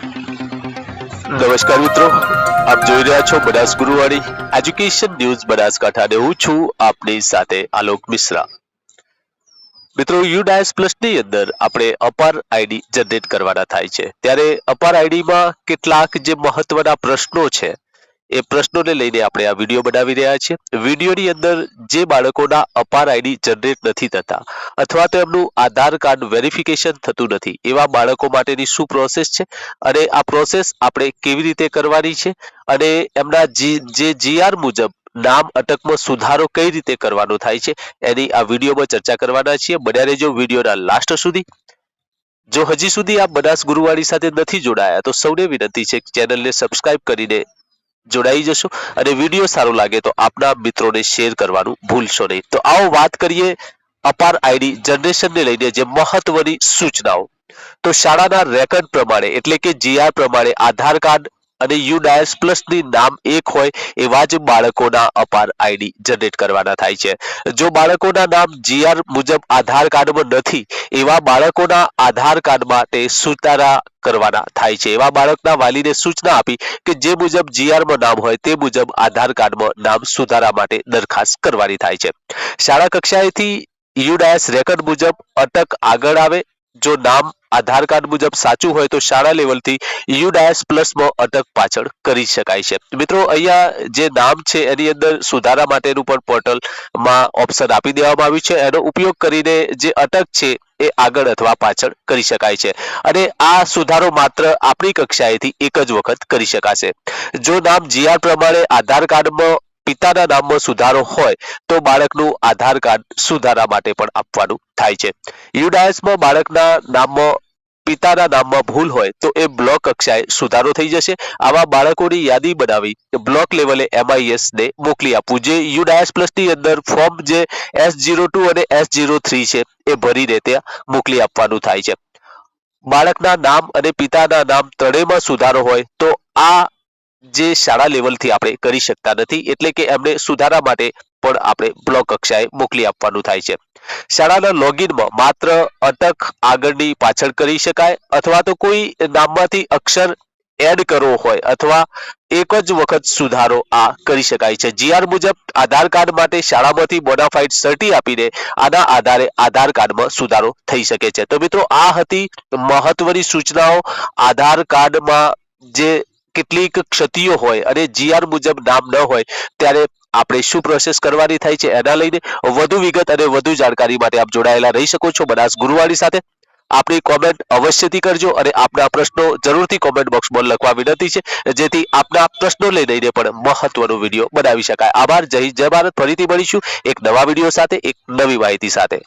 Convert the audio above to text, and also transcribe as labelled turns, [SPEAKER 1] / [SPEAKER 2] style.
[SPEAKER 1] નમસ્કાર મિત્રો, આપ જોઈ રહ્યા છો બનાસ ગુરુવાણી. એજ્યુકેશન ન્યૂઝ બનાસકાંઠા અને હું છું આપની સાથે આલોક મિશ્રા. મિત્રો યુડાયસ પ્લસની અંદર આપણે અપાર આઈડી જનરેટ કરવાના થાય છે. ત્યારે અપાર આઈડીમાં કેટલાક જે મહત્વના પ્રશ્નો છે એ પ્રશ્નોને લઈને આપણે આ વીડિયો બનાવી રહ્યા છીએ. વિડીયોની અંદર જે બાળકોના અપાર આઈડી જનરેટ નથી થતા અથવા તો એમનું આધાર કાર્ડ વેરિફિકેશન થતું નથી, એવા બાળકો માટેની શું પ્રોસેસ છે અને આ પ્રોસેસ આપણે કેવી રીતે કરવાની છે અને એમના જે જીઆર મુજબ નામ અટકમાં સુધારો કઈ રીતે કરવાનો થાય છે એની આ વિડીયોમાં ચર્ચા કરવાના છીએ. બન્યા રહેજો વિડીયોના લાસ્ટ સુધી. જો હજી સુધી આપ બનાસ ગુરુવાણી સાથે નથી જોડાયા તો સૌને વિનંતી છે ચેનલને સબસ્ક્રાઇબ કરીને જોડાઈ જશો અને વીડિયો સારો લાગે તો આપના મિત્રોને શેર કરવાનું ભૂલશો નહીં. તો આવો વાત કરીએ અપાર આઈડી જનરેશનને લઈને જે મહત્વની સૂચનાઓ. તો શાળાના રેકર્ડ પ્રમાણે એટલે કે જીઆર પ્રમાણે આધાર કાર્ડ અને યુ ડાયસ પ્લસની નામ એક હોય એવા જ બાળકોના અપાર આઈડી જનરેટ કરવાના થાય છે. જો બાળકોના નામ જીઆર મુજબ આધાર કાર્ડમાં નથી, એવા બાળકોના આધાર કાર્ડ માટે સુધારા કરવાના થાય છે. એવા બાળકના વાલીને સૂચના આપી કે જે મુજબ જીઆરમાં નામ હોય તે મુજબ આધાર કાર્ડમાં નામ સુધારા માટે દરખાસ્ત કરવાની થાય છે. શાળા કક્ષાએથી યુડાયસ રેકર્ડ મુજબ અટક આગળ આવે જો નામ આધાર કાર્ડ મુજબ સાચું હોય તો શાળા લેવલથી યુડાયસ પ્લસમાં અટક પાછળ કરી શકાય છે. મિત્રો, અહીંયા જે નામ છે એની અંદર સુધારા માટેનું પણ પોર્ટલમાં ઓપ્શન આપી દેવામાં આવ્યું છે. એનો ઉપયોગ કરીને જે અટક છે એ આગળ અથવા પાછળ કરી શકાય છે. અને આ સુધારો માત્ર આપણી કક્ષાએથી એક જ વખત કરી શકાશે. જો નામ જીઆર પ્રમાણે આધાર કાર્ડમાં પિતાના નામમાં સુધારો હોય તો બાળકનું આધાર કાર્ડ સુધારા માટે પણ આપવાનું થાય છે. યુડાયસમાં બાળકના નામમાં, પિતાના નામમાં ભૂલ હોય તો એ બ્લોક કક્ષાએ સુધારો થઈ જશે. આવા બાળકોની યાદી બનાવી બ્લોક લેવલે એમઆઈએસ ને મોકલી આપવું. જે યુડાયસ પ્લસની અંદર ફોર્મ જે એસ જીરો ટુ અને એસ જીરો થ્રી છે એ ભરીને ત્યાં મોકલી આપવાનું થાય છે. બાળકના નામ અને પિતાના નામ ત્રણેયમાં સુધારો હોય તો આ જે શાળા લેવલથી આપણે કરી શકતા નથી, એટલે કે એમને સુધારા માટે પણ આપણે બ્લોક કક્ષાએ મોકલી આપવાનું થાય છે. શાળાના લોગિનમાં માત્ર અટક આગળની પાછળ કરી શકાય, અથવા તો કોઈ નામમાંથી અક્ષર એડ કરવો હોય, અથવા એક જ વખત સુધારો આ કરી શકાય છે. જીઆર મુજબ આધાર કાર્ડ માટે શાળામાંથી બોનાફાઇડ સર્ટી આપીને આના આધારે આધાર કાર્ડમાં સુધારો થઈ શકે છે. તો મિત્રો, આ હતી મહત્વની સૂચનાઓ. આધાર કાર્ડમાં જે કેટલીક ક્ષતિઓ હોય અને જીઆર મુજબ નામ ન હોય, ત્યારે આપણે શું પ્રોસેસ કરવાની થાય છે એના લઈને વધુ વિગત અને વધુ જાણકારી માટે આપ જોડાયેલા રહી શકો છો બનાસ ગુરુવાણી સાથે. આપણી કોમેન્ટ અવશ્યથી કરજો અને આપના પ્રશ્નો જરૂરથી કોમેન્ટ બોક્સમાં લખવા વિનંતી છે, જેથી આપના પ્રશ્નો લઈ લઈને પણ મહત્વનો વીડિયો બનાવી શકાય. આભાર, જય જય ભારત. ફરીથી મળીશું એક નવા વીડિયો સાથે, એક નવી માહિતી સાથે.